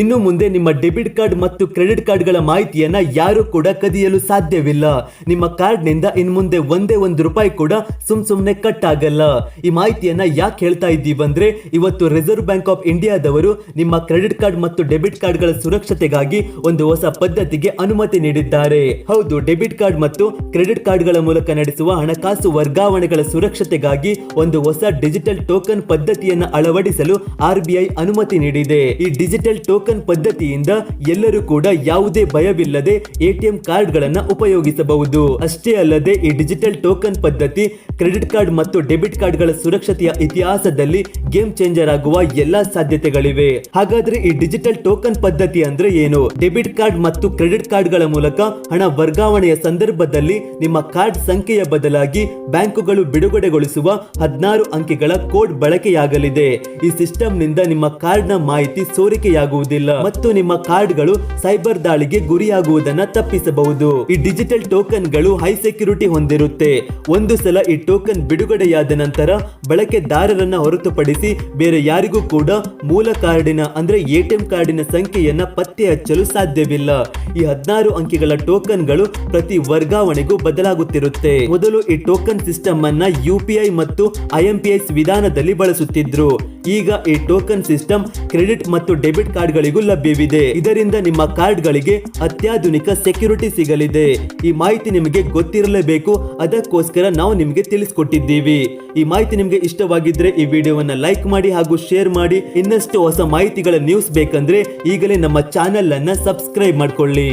ಇನ್ನು ಮುಂದೆ ನಿಮ್ಮ ಡೆಬಿಟ್ ಕಾರ್ಡ್ ಮತ್ತು ಕ್ರೆಡಿಟ್ ಕಾರ್ಡ್ಗಳ ಮಾಹಿತಿಯನ್ನ ಯಾರು ಕೂಡ ಕದಿಯಲು ಸಾಧ್ಯವಿಲ್ಲ. ನಿಮ್ಮ ಕಾರ್ಡ್ನಿಂದ ಇನ್ ಮುಂದೆ ಒಂದೇ ಒಂದು ರೂಪಾಯಿ ಕೂಡ ಸುಮ್ ಸುಮ್ನೆ ಕಟ್ ಆಗಲ್ಲ ಈ ಮಾಹಿತಿಯನ್ನ ಯಾಕೆ ಹೇಳ್ತಾ ಇದ್ದೀವಿ ಅಂದ್ರೆ, ಇವತ್ತು ರಿಸರ್ವ್ ಬ್ಯಾಂಕ್ ಆಫ್ ಇಂಡಿಯಾದವರು ನಿಮ್ಮ ಕ್ರೆಡಿಟ್ ಕಾರ್ಡ್ ಮತ್ತು ಡೆಬಿಟ್ ಕಾರ್ಡ್ಗಳ ಸುರಕ್ಷತೆಗಾಗಿ ಒಂದು ಹೊಸ ಪದ್ಧತಿಗೆ ಅನುಮತಿ ನೀಡಿದ್ದಾರೆ. ಹೌದು, ಡೆಬಿಟ್ ಕಾರ್ಡ್ ಮತ್ತು ಕ್ರೆಡಿಟ್ ಕಾರ್ಡ್ಗಳ ಮೂಲಕ ನಡೆಸುವ ಹಣಕಾಸು ವರ್ಗಾವಣೆಗಳ ಸುರಕ್ಷತೆಗಾಗಿ ಒಂದು ಹೊಸ ಡಿಜಿಟಲ್ ಟೋಕನ್ ಪದ್ಧತಿಯನ್ನು ಅಳವಡಿಸಲು ಆರ್ಬಿಐ ಅನುಮತಿ ನೀಡಿದೆ. ಈ ಡಿಜಿಟಲ್ ಟೋಕನ್ ಪದ್ಧತಿಯಿಂದ ಎಲ್ಲರೂ ಕೂಡ ಯಾವುದೇ ಭಯವಿಲ್ಲದೆ ಎಟಿಎಂ ಕಾರ್ಡ್ಗಳನ್ನ ಉಪಯೋಗಿಸಬಹುದು. ಅಷ್ಟೇ ಅಲ್ಲದೆ ಈ ಡಿಜಿಟಲ್ ಟೋಕನ್ ಪದ್ಧತಿ ಕ್ರೆಡಿಟ್ ಕಾರ್ಡ್ ಮತ್ತು ಡೆಬಿಟ್ ಕಾರ್ಡ್ಗಳ ಸುರಕ್ಷತೆಯ ಇತಿಹಾಸದಲ್ಲಿ ಗೇಮ್ ಚೇಂಜರ್ ಆಗುವ ಎಲ್ಲಾ ಸಾಧ್ಯತೆಗಳಿವೆ. ಹಾಗಾದ್ರೆ ಈ ಡಿಜಿಟಲ್ ಟೋಕನ್ ಪದ್ಧತಿ ಅಂದ್ರೆ ಏನು? ಡೆಬಿಟ್ ಕಾರ್ಡ್ ಮತ್ತು ಕ್ರೆಡಿಟ್ ಕಾರ್ಡ್ಗಳ ಮೂಲಕ ಹಣ ವರ್ಗಾವಣೆಯ ಸಂದರ್ಭದಲ್ಲಿ ನಿಮ್ಮ ಕಾರ್ಡ್ ಸಂಖ್ಯೆಯ ಬದಲಾಗಿ ಬ್ಯಾಂಕುಗಳು ಬಿಡುಗಡೆಗೊಳಿಸುವ ಹದಿನಾರು ಅಂಕಿಗಳ ಕೋಡ್ ಬಳಕೆಯಾಗಲಿದೆ. ಈ ಸಿಸ್ಟಮ್ನಿಂದ ನಿಮ್ಮ ಕಾರ್ಡ್ನ ಮಾಹಿತಿ ಸೋರಿಕೆಯಾಗುವುದಿಲ್ಲ. ಮತ್ತು ನಿಮ್ಮ ಕಾರ್ಡ್ಗಳು ಸೈಬರ್ ದಾಳಿಗೆ ಗುರಿಯಾಗುವುದನ್ನ ತಪ್ಪಿಸಬಹುದು. ಈ ಡಿಜಿಟಲ್ ಟೋಕನ್ಗಳು ಹೈ ಸೆಕ್ಯೂರಿಟಿ ಹೊಂದಿರುತ್ತೆ. ಒಂದು ಸಲ ಈ ಟೋಕನ್ ಬಿಡುಗಡೆಯಾದ ನಂತರ ಬಳಕೆದಾರರನ್ನ ಹೊರತುಪಡಿಸಿ ಬೇರೆ ಯಾರಿಗೂ ಕೂಡ ಮೂಲ ಕಾರ್ಡಿನ ಅಂದ್ರೆ ಎಟಿಎಂ ಕಾರ್ಡಿನ ಸಂಖ್ಯೆಯನ್ನ ಪತ್ತೆ ಹಚ್ಚಲು ಸಾಧ್ಯವಿಲ್ಲ. ಈ ಹದಿನಾರು ಅಂಕಿಗಳ ಟೋಕನ್ಗಳು ಪ್ರತಿ ವರ್ಗಾವಣೆಗೂ ಬದಲಾಗುತ್ತಿರುತ್ತೆ. ಮೊದಲು ಈ ಟೋಕನ್ ಸಿಸ್ಟಮ್ ಅನ್ನ ಯು ಮತ್ತು ಐಎಂಪಿಎಸ್ ವಿಧಾನದಲ್ಲಿ ಬಳಸುತ್ತಿದ್ರು. ಈಗ ಈ ಟೋಕನ್ ಸಿಸ್ಟಮ್ ಕ್ರೆಡಿಟ್ ಮತ್ತು ಡೆಬಿಟ್ ಕಾರ್ಡ್ಗಳಿಗೂ ಲಭ್ಯವಿದೆ. ಇದರಿಂದ ನಿಮ್ಮ ಕಾರ್ಡ್ಗಳಿಗೆ ಅತ್ಯಾಧುನಿಕ ಸೆಕ್ಯೂರಿಟಿ ಸಿಗಲಿದೆ. ಈ ಮಾಹಿತಿ ನಿಮಗೆ ಗೊತ್ತಿರಲೇಬೇಕು. ಅದಕ್ಕೋಸ್ಕರ ನಾವು ನಿಮಗೆ ತಿಳಿಸ್ಕೊಟ್ಟಿದ್ದೀವಿ. ಈ ಮಾಹಿತಿ ನಿಮಗೆ ಇಷ್ಟವಾಗಿದ್ರೆ ಈ ವಿಡಿಯೋವನ್ನ ಲೈಕ್ ಮಾಡಿ ಹಾಗೂ ಶೇರ್ ಮಾಡಿ. ಇನ್ನಷ್ಟು ಹೊಸ ಮಾಹಿತಿಗಳ ನ್ಯೂಸ್ ಬೇಕಂದ್ರೆ ಈಗಲೇ ನಮ್ಮ ಚಾನೆಲ್ ಅನ್ನ ಸಬ್ಸ್ಕ್ರೈಬ್ ಮಾಡ್ಕೊಳ್ಳಿ.